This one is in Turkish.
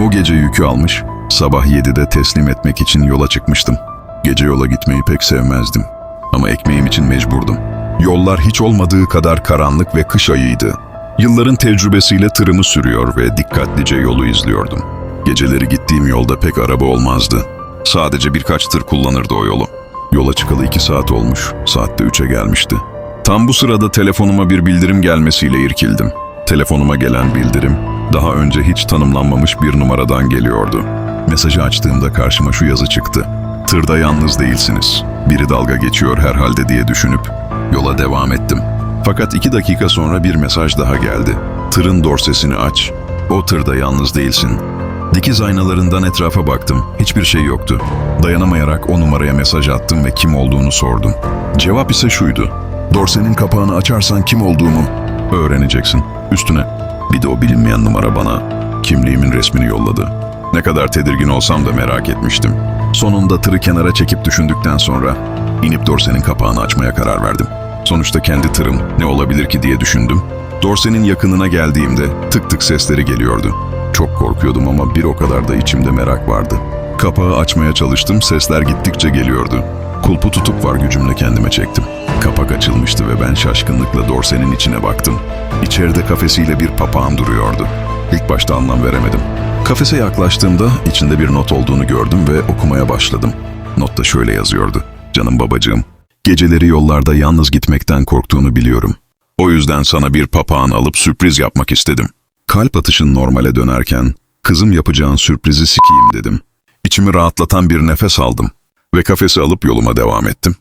O gece yükü almış, sabah 7'de teslim etmek için yola çıkmıştım. Gece yola gitmeyi pek sevmezdim. Ama ekmeğim için mecburdum. Yollar hiç olmadığı kadar karanlık ve kış ayıydı. Yılların tecrübesiyle tırımı sürüyor ve dikkatlice yolu izliyordum. Geceleri gittiğim yolda pek araba olmazdı. Sadece birkaç tır kullanırdı o yolu. Yola çıkalı iki saat olmuş, saatte üçe gelmişti. Tam bu sırada telefonuma bir bildirim gelmesiyle irkildim. Telefonuma gelen bildirim, daha önce hiç tanımlanmamış bir numaradan geliyordu. Mesajı açtığımda karşıma şu yazı çıktı. Tırda yalnız değilsiniz. Biri dalga geçiyor herhalde diye düşünüp yola devam ettim. Fakat iki dakika sonra bir mesaj daha geldi. Tırın dorsesini aç. O tırda yalnız değilsin. Dikiz aynalarından etrafa baktım. Hiçbir şey yoktu. Dayanamayarak o numaraya mesaj attım ve kim olduğunu sordum. Cevap ise şuydu. Dorsenin kapağını açarsan kim olduğumu öğreneceksin. Üstüne bir de o bilinmeyen numara bana kimliğimin resmini yolladı. Ne kadar tedirgin olsam da merak etmiştim. Sonunda tırı kenara çekip düşündükten sonra inip dorsenin kapağını açmaya karar verdim. Sonuçta kendi tırım ne olabilir ki diye düşündüm. Dorsenin yakınına geldiğimde tık tık sesleri geliyordu. Çok korkuyordum ama bir o kadar da içimde merak vardı. Kapağı açmaya çalıştım, sesler gittikçe geliyordu. Kulpu tutup var gücümle kendime çektim. Kapak açılmıştı ve ben şaşkınlıkla dorsenin içine baktım. İçeride kafesiyle bir papağan duruyordu. İlk başta anlam veremedim. Kafese yaklaştığımda içinde bir not olduğunu gördüm ve okumaya başladım. Notta şöyle yazıyordu. Canım babacığım, geceleri yollarda yalnız gitmekten korktuğunu biliyorum. O yüzden sana bir papağan alıp sürpriz yapmak istedim. Kalp atışın normale dönerken, kızım yapacağın sürprizi sikeyim dedim. İçimi rahatlatan bir nefes aldım ve kafesi alıp yoluma devam ettim.